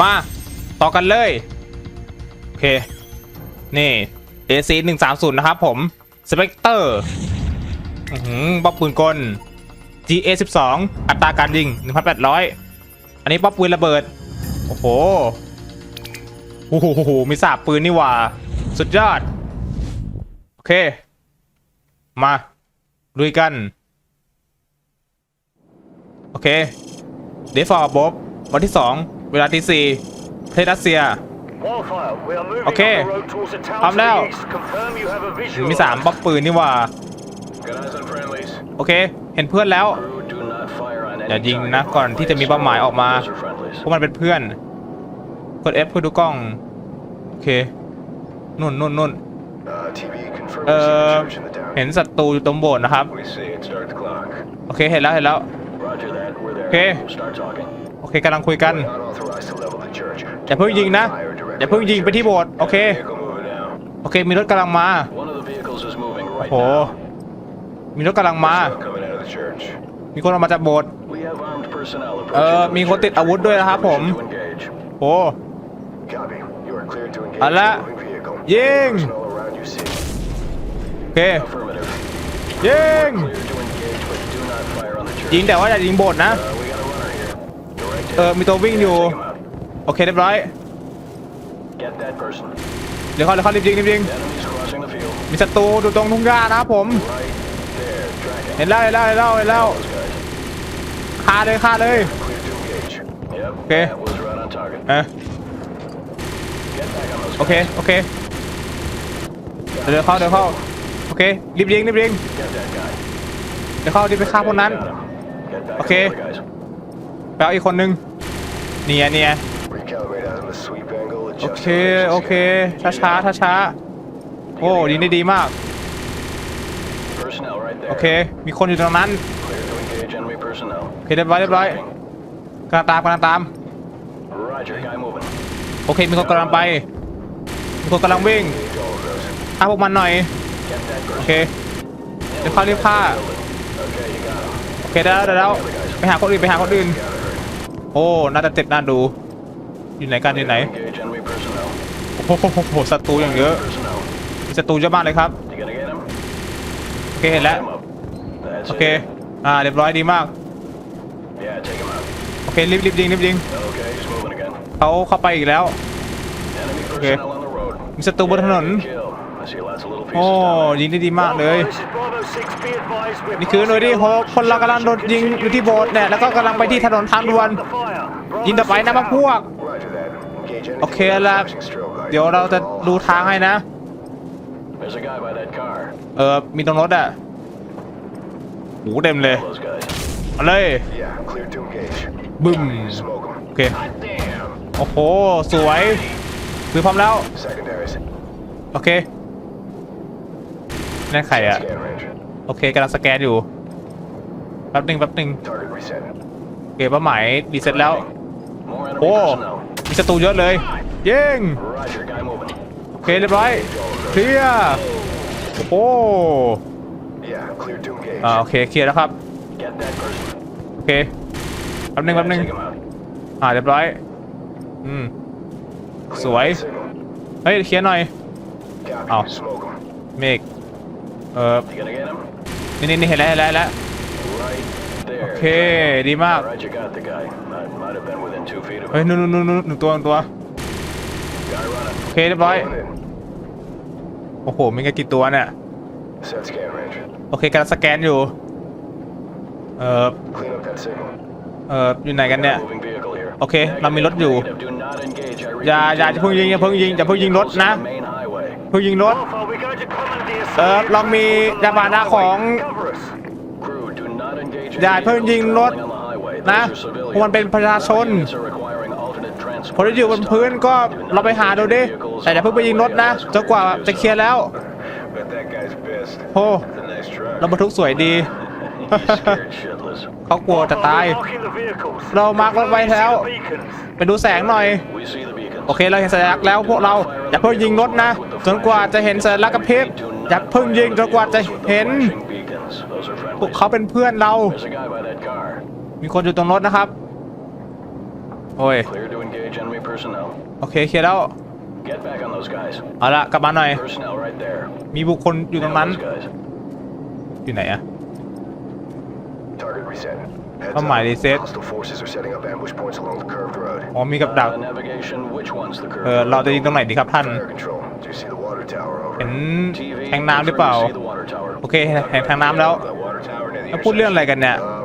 มา ต่อกันเลย โอเค นี่ AC 1 3 0นะครับผม Spectre อื้อหือป๊อปปืนกล GA 12อัตราการยิง 1,800 อันนี้ป๊อปปืนระเบิด โอ้โหโอ้โหมีสาบปืนนี่หว่า สุดยอด โอเค มาลุยกัน โอเค เดฟอร์บบวันที่2 เวลาที่4ประเทศรัสเซีย Wildfire, we are moving Okay. on the road towards the town พร้อม to แล้ว the east. Confirm you have a visual. มี3ป๊อปปืนนี่หว่า Got eyes on friendlies. โอเค เห็นเพื่อนแล้ว Crew, do not fire on any อย่ายิง target นะ ก่อนที่จะมีเป้าหมายออกมา Those are friendlies. พวกมันเป็นเพื่อน กด F เพื่อดูกล้อง โอเค นุ่นนุ่นนุ่น Uh, TV, confirm เอ we see อ the church in the town. เห็นศัตรูอยู่ตรงโบสถ์นะครับ We see it. Start the clock. โอเค เห็นแล้ว เห็นแล้ว Roger that. We're there. Okay. We'll start talking. โอเค โอเคกำลังคุยกัน อย่าเพิ่งยิงนะ อย่าเพิ่งยิงไปที่โบสถ์โอเค โอเค มีรถกำลังมา โอ้โห มีรถกำลังมา มีคนออกมาจากโบสถ์เออ มีคนติดอาวุธด้วยนะครับผม โอ้เอาละยิงโอเคยิงยิงแต่ว่าอย่ายิงโบสถ์นะ Uh, we got a runner here. Direct เออมีตัววิ่งอยู่ Take him out. โอเคเรียบร้อย Get that person. เดี๋ยวเขาเดี๋ยวเขารีบยิงรีบยิง Enemies crossing the field. มีศัตรูอยู่ตรงทุ่งหญ้านะครับผม Right there. Tracking. เห็นแล้วเห็นแล้วเห็นแล้วเห็นแล้ว Those guys. ฆ่าเลยฆ่าเลย Cleared to engage. Yep. Okay. That was right on target. เออ Get back on those โอเค guys. โอเค เดี๋ยวเข้าเดี๋ยวเข้าโอเครีบยิงรีบยิง Get that guy. เดี๋ยวเข้ารีบไปฆ่าพวกนั้น Got him. Get back Okay. on the other guys. ไปเอาอีกคนนึง เนี่ยเนี่ย Recalibrate out of the sweep angle. โอ Adjust เค the โอเค ช้าช้าช้าช้าๆโอ้ยิงได้ดีมาก Personnel right there. โอเค มีคนอยู่ตรงนั้น Clear to engage enemy personnel. โอเคเรียบร้อยเรียบร้อยกำลังตามกำลังตาม Roger. Guy moving. โอเค มีคนกำลังไป มีคนกำลังวิ่ง Engage all of those. ฆ่าพวกมันหน่อย Get that โอ person. เคเดี๋ยวเข้ารีบฆ่า Okay, you got him. โอเคได้แล้วได้แล้วไปหาคนอื่นไปหาคนอื่น โอ้น่าจะเจ็บน่าดู อยู่ไหนกันอยู่ไหน Engage enemy personnel. โอ้โหโหโหศัตรูอย่างเยอะ Personnel. มีศัตรูเยอะมากเลยครับ You gonna get him? โอเคเห็นแล้ว Him up. That's โอเค it. อ่าเรียบร้อยดีมาก Yeah, take him out. โอเครีบรีบยิงรีบยิง Okay, he's moving again. เขาเข้าไปอีกแล้ว Enemy Okay. personnel on the road. มีศัตรูบนถนน Yeah, kill. I see lots of little โอ้ pieces down there. ยิงได้ดีมากเลย This is Bravo 6. Be advised, we're นี่คือหน่วยที่หกคนเรากำลังโดนยิงอยู่ที่โบสถ์เนี่ยแล้วก็กำลังไปที่ถนนทางด่วน ยิงต่อไปนะ six พวกพวก Roger that. Engage anything โอเค with a แล้ว flashing strobe light. เดี๋ยวเราจะดูทางให้นะ There's a guy by that car. เออ มีตรงรถอะโหเต็มเลย Those guys. เอาเลย Yeah, cleared to engage. Boom. Smoke 'em. โอเค โอ้โห สวยคือพร้อมแล้ว Secondaries. โอเคนั่นใครอะ Scan range. โอเคกำลังสแกนอยู่ แป๊บหนึ่งแป๊บหนึ่ง Target reset. โอเคเป้าหมายรีเซ็ตแล้ว More enemy โอ้มีศัตรูเยอะเลย เย้งโอเคเรียบร้อยเคลียโอ้อ่าโอเคเคลียร์แล้วครับโอเคแป๊บนึงแป๊บนึงอ่าเรียบร้อยอืมสวยเฮ้ยเคลียร์หน่อยเอาเมกเออนี่นี่เห็นแล้วเห็นแล้วโอเคดีมาก Alright, you got the guy. Might, might have been within two feet of เฮ้ย him. นู่นนู่นนู่นหนึ่งตัวหนึ่งตัว Guy running. โอเคเรียบร้อย Pulling in. โอ้โหมีกันกี่ตัวเนี่ย Set scan range. โอเคกำลังสแกนอยู่เออ Clean up that signal. เอออยู่ไหนกันเนี่ย Moving vehicle here. โอเคเรามีรถอยู่ Negative, do not engage. I อย่า repeat, อย่า do จะเพิ่งยิงอย่าเพิ่งยิงอย่าเพิ่งยิงรถนะ on the main highway. เพิ่งยิงรถ Alpha, we're going to commandeer some เออเรามียานพาหนะของ Cover us. Crew, do not engage อย่าเพิ่งยิงรถ traveling on the highway. นะ Those are civilians. พวกมันเป็นประชาชน Units are requiring alternate transport คนที่อยู่บนพื้นก็ Do not เราไปหาดูดิ engage vehicles แต่อย่าเพิ่งไปยิงรถนะจนกว่าจะเคลียร์แล้ว Bet that guy's pissed. โอ้ It's a nice truck. รถบรรทุกสวยดี He's scared shitless. เขากลัวจะตาย Alpha, we're marking the vehicles. เรามาร์ครถไว้แล้ว We see the beacons. ไปดูแสงหน่อย We see the beacons. โอเคเราเห็นสัญลักษณ์แล้วพวกเราอย่าเพิ่งยิงรถนะ จนกว่าจะเห็นสัญลักษณ์กระพริบอย่าเพิ่งยิงจนกว่าจะเห็น Those are พวก friendlies. เขาเป็นเพื่อนเรา มีคนอยู่ตรงรถนะครับ โอ้ย Clear to engage enemy personnel. โอเคเคลียร์แล้ว Get back on those guys. เอาละกลับมาหน่อย Personnel right there. มีบุคคลอยู่ตรงนั้น Nail those guys. อยู่ไหนอะ Target reset. Heads เป้าหมาย up. รีเซ็ต Hostile forces are setting up ambush points along the curved road. อ๋อมีกับดัก Uh, navigation, which one's the curve? เออเราจะยิงตรงไหนดีครับท่าน Fire control. Do you see the water tower over? เห็น TV, แทงน้ำหรือเปล่า confirm you see the water tower. โอเคเห็นเห็นแทงน้ำแล้ว That water tower near the แล้วพูดเรื่องอะไรกันเนี่ย Uh, Roger. That's the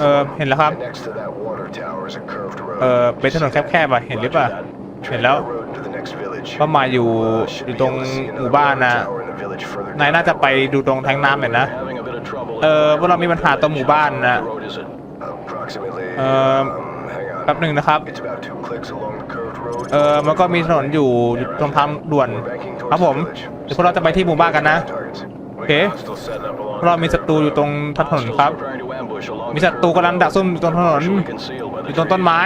เออ one. เห็นแล้วครับ And next to that water tower is a curved road. เออเป็นถนนแคบๆอะเห็นหรือเปล่าเห็นแล้ว Track that road into the next village. เป้าหมายอยู่ Uh, should อยู่ be ตรง able to see หมู่ another บ้าน water นะ tower in the village further นาย down น่าจะ that ไป road. ดูตรงแทงน้ำเห็นนะ Having a bit of trouble เออพวกเรามีปัญหาตรงหมู่บ้านนะ What road is it? Approximately. Um, um, hang on. แป๊บหนึ่งนะครับ It's about two clicks along the curved road. เออมันก็มีถนนอยู่ตรงทางด่วนครับผมเดี๋ยวพวกเราจะไปที่หมู่บ้านกันนะโอเค Still setting up along พวกเรามีศัตรูอยู่ตรงถนนครับ มีศัตรูกำลังดักซุ่มอยู่ตรงถนนอยู่ตรงต้นไม้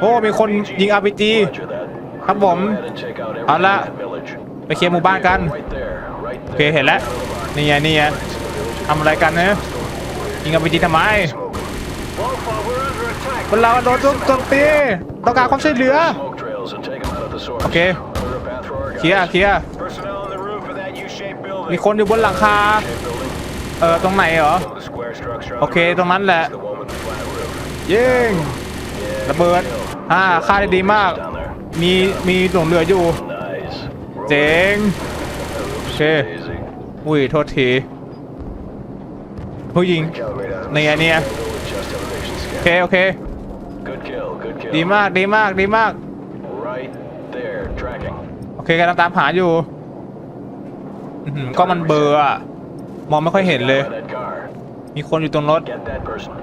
โอ้ มีคนยิงอาร์พีจีครับผม เอาละไปเคลียร์หมู่บ้านกัน โอเคเห็นแล้ว นี่ไงนี่ไงทำอะไรกันเนี่ยยิงอาร์พีจีทำไมเวลาโดนโจมตีต้องการความช่วยเหลือ โอเคเคลียร์เคลียร์มีคนอยู่บนหลังคา เออตรงไหนเหรอ โอเค the roof ตรงนั้นแหละ is the one with the flat roof. ยิงระเบิดอ่าค่าได้ดีมาก Down there. มีมีหลงเหลืออยู่ Nice. เจ๋งโอเค Easy. อุ้ยโทษทีผู้ยิง Calibrate out of เนี่ยเนี่ย just elevation โอ scan. เคโอเค Good kill, good kill. ดีมากดีมากดีมาก Right there, tracking. โอเคกำลังตามหาอยู่อื้อหือก็มันเบลอร์อะมองไม่ค่อยเห็นเลย By that car. มีคนอยู่ตรงรถ Get that person.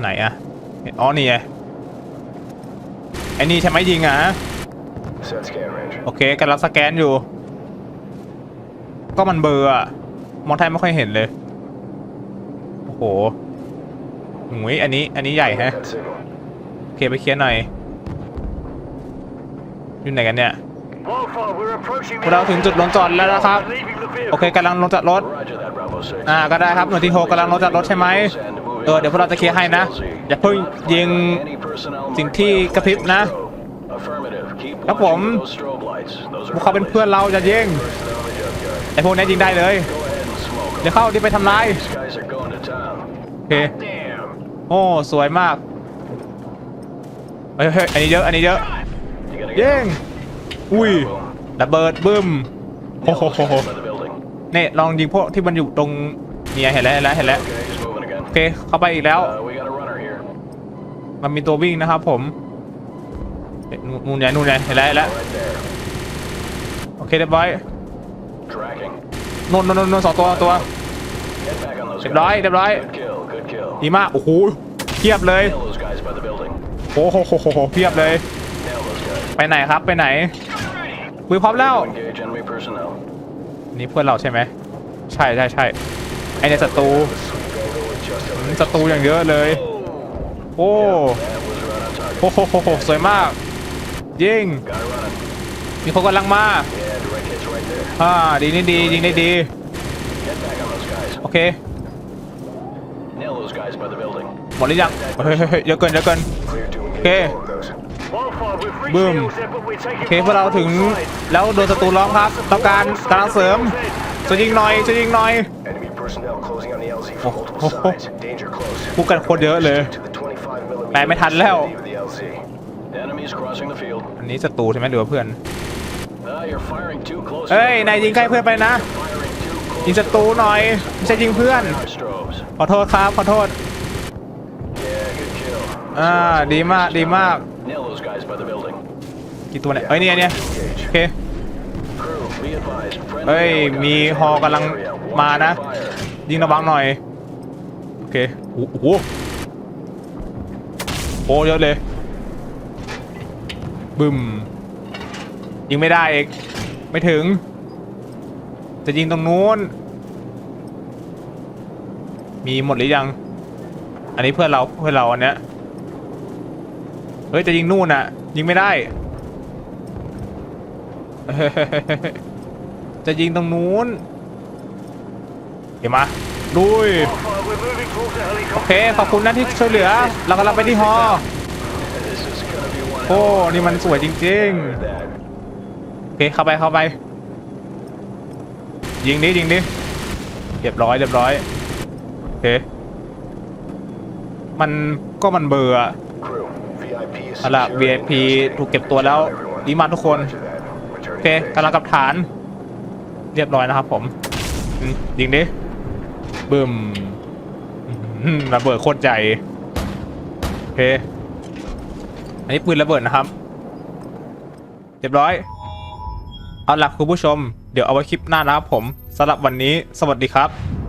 ไหนอะเห็นอ๋อนี่ไงไอ้นี่ใช่ไหมยิงอะฮะ Set scan range. โอเคกำลังสแกนอยู่ ก็มันเบลอร์อะมองแทบไม่ค่อยเห็นเลย โอ้โหหนุยอันนี้ อันนี้ใหญ่แฮะ That signal. โอเคไปเคลียร์หน่อย อยู่ไหนกันเนี่ย Wildfire, we're approaching พวกเราถึงจุดลงจอดแล้วนะครับ Leaving the vehicle. โอเคกำลังลงจากรถ Roger that, Bravo 6. อ่าก็ได้ครับหน่วยที่หกกำลังลงจากรถใช่ไหมเออเดี๋ยวพวกเราจะเคลียร์ให้นะ อย่าเพิ่งยิง Any personnel สิ่งที่กระพริบนะ Affirmative. Keep ครับผม watching those strobe lights. Those พว are กเขาเป็นเพื่อนเราจะยิงไอพวกนี้ยิงได้เลย Go ahead and smoke 'em. เดี๋ยวเข้าที่ไปทำลาย These guys are going to town. โอเค Damn. โอ้สวยมากเฮ้ยเฮ้ยอันนี้เยอะอันนี้เยอะ You gotta ยิง get อุ้ย Boom. ระเบิดบึ้มโอ้ Nail โห those guys by the building. เนี่ยลองยิงพวกที่มันอยู่ตรงเนี่ยเห็นแล้วเห็นแล้วเห็นแล้ว Okay, he's moving again. โอเคเข้าไปอีกแล้ว Uh, we got a runner here. มันมีตัววิ่งนะครับผมเอ๊ะนู่นนู่นไงนู่นไงเห็นแล้วเห็นแล้ว Right there. โอเคเรียบร้อย Tracking. นนนนนนสองตัวตัว Get back on those เรียบร้อย guys. เรียบร้อย Good kill, good kill. ดีมากโอ้โหเทียบเลย Nail those guys by the building. โอ้โหโหโหโหเทียบเลย Nail those guys. ไปไหนครับไปไหน คุยพร้อมแล้ว Engage enemy personnel. นี่เพื่อนเราใช่ไหม ใช่ใช่ใช่ไอในศัตรูศัตรูอย่างเยอะเลย โอ้ That was right on target. โหโหโหโหสวยมาก ยิง Got it running. มีคนกำลังมา Yeah, direct hits right there. อ่า ดีนี่ดี ยิงได้ดี Get back on those guys. โอเค Nail those guys by the building. หมดหรือยังเฮ้ยเฮ้ยเฮ้ยเยอะเกินเยอะเกิน Clear to engage Okay. all of those. Wildfire, we've reached Boom. the LZ, but we're taking โอเคพวกเราถึงแล้วโดนศัตรูล้อมครับต้องการกำลังเสริมจะยิงหน่อยจะยิงหน่อย Enemy personnel closing on the LZ Oh, from multiple oh, oh. sides. Danger close. พูดกันโคตรเยอะเลย To the 25 millimeter แปลไม่ทันแล้ว vicinity of the LZ. Enemies crossing the field. อันนี้ศัตรูใช่ไหมหรือว่าเพื่อน Ah, you're firing too close. เอ้ยนายยิงใกล้เพื่อนไปนะ Firing too close. ยิงศัตรูหน่อยไม่ใช่ยิงเพื่อน Our strobes. ขอโทษครับขอโทษ Yeah, good kill. อ่าดีมากดีมาก Nail those guys by the building. กี่ตัวเนี่ยเอ้ยเนี่ยเนี่ยโอเค Crew, be advised. Friendly เฮ้ย helicopters มีฮอกำลัง in the area. มา Watch นะ your fire. ยิงระวังหน่อย โอเคโอ้โหโอ้เยอะเลยบึมยิงไม่ได้เอกไม่ถึง จะยิงตรงนู้น มีหมดหรือยัง อันนี้เพื่อนเราเพื่อนเราอันเนี้ย เฮ้ยจะยิงนู่นน่ะยิงไม่ได้ จะยิงตรงนู้นเดี๋ยวมาลุยโอเคขอบคุณนะที่ช่วยเหลือ เรากำลังไปที่ฮอโอ้นี่มันสวยจริงๆโอเคเข้าไปเข้าไป ยิงดิยิงดิเรียบร้อยเรียบร้อยโอเคมันก็มันเบื่อ เอาละ VIP ถูกเก็บตัวแล้วดีมากทุกคน โอเคกำลังกับฐาน เรียบร้อยนะครับผมอืมยิงดิบึมอื้อหือระเบิดโคตรใหญ่โอเค อันนี้ปืนระเบิดนะครับ เรียบร้อย เอาล่ะคุณผู้ชม เดี๋ยวเอาไว้คลิปหน้านะครับผมสำหรับวันนี้ สวัสดีครับ